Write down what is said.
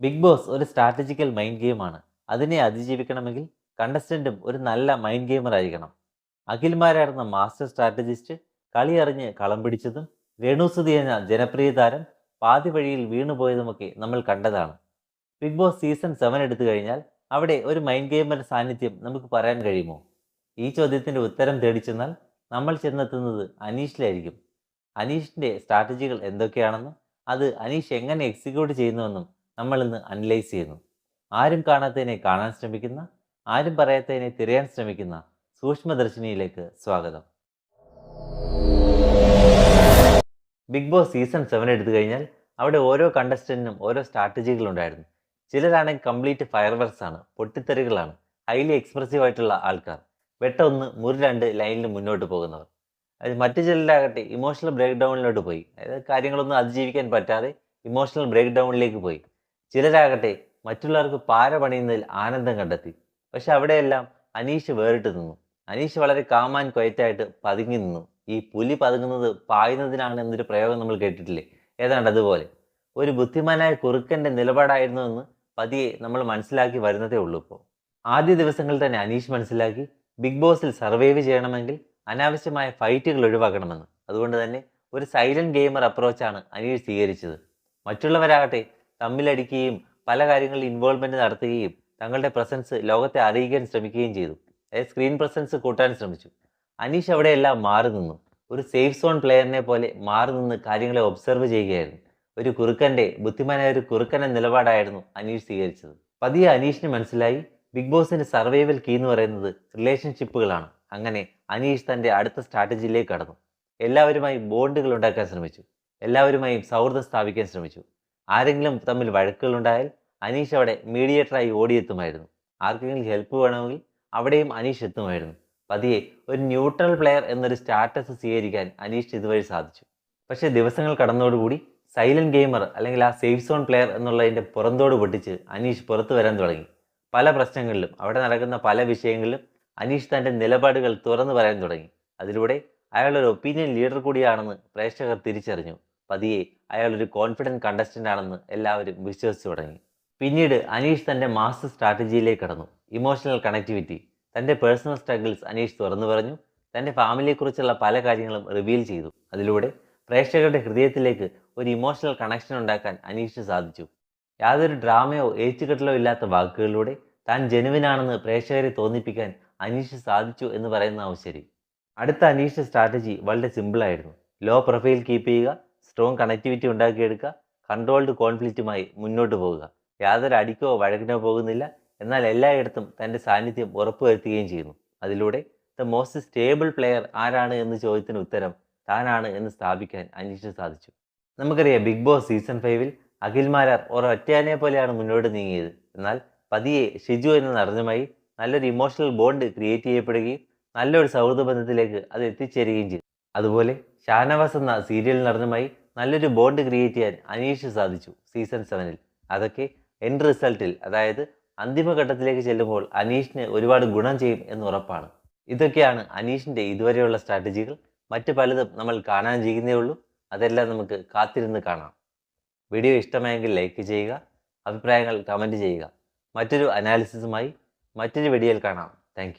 Big boss ഒരു strategical mind ഗെയിമാണ് അതിനെ അതിജീവിക്കണമെങ്കിൽ കണ്ടസ്റ്റന്റും ഒരു നല്ല മൈൻഡ് ഗെയിമർ ആയിരിക്കണം. അഖിൽമാരായിരുന്ന മാസ്റ്റർ സ്ട്രാറ്റജിസ്റ്റ് കളി അറിഞ്ഞ് കളം പിടിച്ചതും രേണുസുതി എന്ന ജനപ്രിയ താരം പാതി വഴിയിൽ വീണുപോയതുമൊക്കെ നമ്മൾ കണ്ടതാണ്. ബിഗ് ബോസ് സീസൺ സെവൻ എടുത്തു കഴിഞ്ഞാൽ അവിടെ ഒരു മൈൻഡ് ഗെയിമറുടെ സാന്നിധ്യം നമുക്ക് പറയാൻ കഴിയുമോ? ഈ ചോദ്യത്തിന്റെ ഉത്തരം തേടി ചെന്നാൽ നമ്മൾ ചെന്നെത്തുന്നത് അനീഷിലായിരിക്കും. അനീഷിന്റെ സ്ട്രാറ്റജികൾ എന്തൊക്കെയാണെന്നും അത് അനീഷ് എങ്ങനെ എക്സിക്യൂട്ട് ചെയ്യുന്നുവെന്നും നമ്മൾ ഇന്ന് അനലൈസ് ചെയ്യുന്നു. ആരും കാണാത്തതിനെ കാണാൻ ശ്രമിക്കുന്ന ആരും പറയാത്തതിനെ തിരയാൻ ശ്രമിക്കുന്ന സൂക്ഷ്മദർശിനിയിലേക്ക് സ്വാഗതം. ബിഗ് ബോസ് സീസൺ സെവൻ എടുത്തു കഴിഞ്ഞാൽ അവിടെ ഓരോ കണ്ടസ്റ്റന്റിനും ഓരോ സ്ട്രാറ്റജികൾ ഉണ്ടായിരുന്നു. ചിലരാണെങ്കിൽ കംപ്ലീറ്റ് ഫയർ വർക്സ് ആണ് പൊട്ടിത്തെറികളാണ് ഹൈലി എക്സ്പ്രസീവ് ആയിട്ടുള്ള ആൾക്കാർ വെട്ടൊന്ന് മുറി രണ്ട് ലൈനിൽ മുന്നോട്ട് പോകുന്നവർ. അത് മറ്റു ചിലരാകട്ടെ ഇമോഷണൽ ബ്രേക്ക് ഡൗണിലോട്ട് പോയി. അതായത് കാര്യങ്ങളൊന്നും അതിജീവിക്കാൻ പറ്റാതെ ഇമോഷണൽ ബ്രേക്ക് ഡൗണിലേക്ക് പോയി. ചിലരാകട്ടെ മറ്റുള്ളവർക്ക് പാര പണിയുന്നതിൽ ആനന്ദം കണ്ടെത്തി. പക്ഷെ അവിടെയെല്ലാം അനീഷ് വേറിട്ട് നിന്നു. അനീഷ് വളരെ കാമാൻ കൊയറ്റായിട്ട് പതുങ്ങി നിന്നു. ഈ പുലി പതുങ്ങുന്നത് പായുന്നതിനാണ് എന്നൊരു പ്രയോഗം നമ്മൾ കേട്ടിട്ടില്ലേ? ഏതാണ്ട് അതുപോലെ. ഒരു ബുദ്ധിമാനായ കുറുക്കന്റെ നിലപാടായിരുന്നു എന്ന് പതിയെ നമ്മൾ മനസ്സിലാക്കി വരുന്നതേ ഉള്ളൂ ഇപ്പോൾ. ആദ്യ ദിവസങ്ങളിൽ തന്നെ അനീഷ് മനസ്സിലാക്കി ബിഗ് ബോസിൽ സർവൈവ് ചെയ്യണമെങ്കിൽ അനാവശ്യമായ ഫൈറ്റുകൾ ഒഴിവാക്കണമെന്ന്. അതുകൊണ്ട് തന്നെ ഒരു സൈലന്റ് ഗെയിമർ അപ്രോച്ചാണ് അനീഷ് സ്വീകരിച്ചത്. മറ്റുള്ളവരാകട്ടെ തമ്മിലടിക്കുകയും പല കാര്യങ്ങളിൽ ഇൻവോൾവ്മെന്റ് നടത്തുകയും തങ്ങളുടെ പ്രസൻസ് ലോകത്തെ അറിയിക്കാൻ ശ്രമിക്കുകയും ചെയ്തു. അതായത് സ്ക്രീൻ പ്രസൻസ് കൂട്ടാൻ ശ്രമിച്ചു. അനീഷ് അവിടെയെല്ലാം മാറി നിന്നു. ഒരു സേഫ് സോൺ പ്ലെയറിനെ പോലെ മാറി നിന്ന് കാര്യങ്ങളെ ഒബ്സർവ് ചെയ്യുകയായിരുന്നു. ഒരു കുറുക്കന്റെ ബുദ്ധിമാനായ ഒരു കുറുക്കന്റെ നിലപാടായിരുന്നു അനീഷ് സ്വീകരിച്ചത്. പതിയെ അനീഷിന് മനസ്സിലായി ബിഗ് ബോസിന്റെ സർവൈവൽ കീ എന്ന് പറയുന്നത് റിലേഷൻഷിപ്പുകളാണ് അങ്ങനെ അനീഷ് തന്റെ അടുത്ത സ്ട്രാറ്റജിയിലേക്ക് കടന്നു. എല്ലാവരുമായി ബോണ്ടുകൾ ഉണ്ടാക്കാൻ ശ്രമിച്ചു. എല്ലാവരുമായും സൗഹൃദം സ്ഥാപിക്കാൻ ശ്രമിച്ചു. ആരെങ്കിലും തമ്മിൽ വഴക്കുകൾ ഉണ്ടായാൽ അനീഷ് അവിടെ മീഡിയേറ്ററായി ഓടിയെത്തുമായിരുന്നു. ആർക്കെങ്കിലും ഹെൽപ്പ് വേണമെങ്കിൽ അവിടെയും അനീഷ് എത്തുമായിരുന്നു. പതിയെ ഒരു ന്യൂട്രൽ പ്ലെയർ എന്നൊരു സ്റ്റാറ്റസ് സ്വീകരിക്കാൻ അനീഷ് ഇതുവഴി സാധിച്ചു. പക്ഷേ ദിവസങ്ങൾ കടന്നതോടുകൂടി സൈലന്റ് ഗെയിമർ അല്ലെങ്കിൽ ആ സേഫ് സോൺ പ്ലെയർ എന്നുള്ളതിന്റെ പുറന്തോട് പൊട്ടിച്ച് അനീഷ് പുറത്തു വരാൻ തുടങ്ങി. പല പ്രശ്നങ്ങളിലും അവിടെ നടക്കുന്ന പല വിഷയങ്ങളിലും അനീഷ് തന്റെ നിലപാടുകൾ തുറന്നു പറയാൻ തുടങ്ങി. അതിലൂടെ അയാൾ ഒരു ഒപ്പീനിയൻ ലീഡർ കൂടിയാണെന്ന് പ്രേക്ഷകർ തിരിച്ചറിഞ്ഞു. പതിയെ അയാൾ ഒരു കോൺഫിഡന്റ് കണ്ടസ്റ്റന്റ് ആണെന്ന് എല്ലാവരും വിശ്വസിച്ചു തുടങ്ങി. പിന്നീട് അനീഷ് തന്റെ മാസ് സ്ട്രാറ്റജിയിലേക്ക് കടന്നു. ഇമോഷണൽ കണക്ടിവിറ്റി തന്റെ പേഴ്സണൽ സ്ട്രഗിൾസ് അനീഷ് തുറന്നു പറഞ്ഞു. തന്റെ ഫാമിലിയെക്കുറിച്ചുള്ള പല കാര്യങ്ങളും റിവീൽ ചെയ്തു. അതിലൂടെ പ്രേക്ഷകരുടെ ഹൃദയത്തിലേക്ക് ഒരു ഇമോഷണൽ കണക്ഷൻ ഉണ്ടാക്കാൻ അനീഷിന് സാധിച്ചു. യാതൊരു ഡ്രാമയോ ഏച്ചുകെട്ടലോ ഇല്ലാത്ത വാക്കുകളിലൂടെ താൻ ജനുവിനാണെന്ന് പ്രേക്ഷകരെ തോന്നിപ്പിക്കാൻ അനീഷ് സാധിച്ചു എന്ന് പറയുന്നതാവും ശരി. അടുത്ത അനീഷ് സ്ട്രാറ്റജി വളരെ സിമ്പിളായിരുന്നു ലോ പ്രൊഫൈൽ കീപ്പ് ചെയ്യുക സ്ട്രോങ് കണക്ടിവിറ്റി ഉണ്ടാക്കിയെടുക്കുക കൺട്രോൾഡ് കോൺഫ്ലിക്റ്റുമായി മുന്നോട്ട് പോകുക. യാതൊരു അടിക്കോ വഴക്കിനോ പോകുന്നില്ല. എന്നാൽ എല്ലായിടത്തും തന്റെ സാന്നിധ്യം ഉറപ്പുവരുത്തുകയും ചെയ്യുന്നു. അതിലൂടെ ദ മോസ്റ്റ് സ്റ്റേബിൾ പ്ലെയർ ആരാണ്? എന്ന് ചോദ്യത്തിന് ഉത്തരം താനാണ് എന്ന് സ്ഥാപിക്കാൻ അനീഷിന് സാധിച്ചു. നമുക്കറിയാം ബിഗ് ബോസ് സീസൺ ഫൈവിൽ അഖിൽ മാരാർ ഒരൊറ്റയാനെ പോലെയാണ് മുന്നോട്ട് നീങ്ങിയത്. എന്നാൽ പതിയെ ഷിജു എന്ന നടനുമായി നല്ലൊരു ഇമോഷണൽ ബോണ്ട് ക്രിയേറ്റ് ചെയ്യപ്പെടുകയും നല്ലൊരു സൗഹൃദ ബന്ധത്തിലേക്ക് അത് എത്തിച്ചേരുകയും ചെയ്തു. അതുപോലെ ഷാനവാസ് എന്ന സീരിയൽ നടനുമായി നല്ലൊരു ബോണ്ട് ക്രിയേറ്റ് ചെയ്യാൻ അനീഷ് സാധിച്ചു സീസൺ സെവനിൽ അതൊക്കെ എൻഡ് റിസൾട്ടിൽ അതായത് അന്തിമഘട്ടത്തിലേക്ക് ചെല്ലുമ്പോൾ അനീഷിന് ഒരുപാട് ഗുണം ചെയ്യും എന്ന് ഉറപ്പാണ്. ഇതൊക്കെയാണ് അനീഷിന്റെ ഇതുവരെയുള്ള സ്ട്രാറ്റജികൾ മറ്റ് പലതും നമ്മൾ കാണാൻ ചെയ്യുന്നേ ഉള്ളൂ. അതെല്ലാം നമുക്ക് കാത്തിരുന്ന് കാണാം. വീഡിയോ ഇഷ്ടമായെങ്കിൽ ലൈക്ക് ചെയ്യുക അഭിപ്രായങ്ങൾ കമന്റ് ചെയ്യുക. മറ്റൊരു അനാലിസിസുമായി മറ്റൊരു വീഡിയോയിൽ കാണാം. താങ്ക്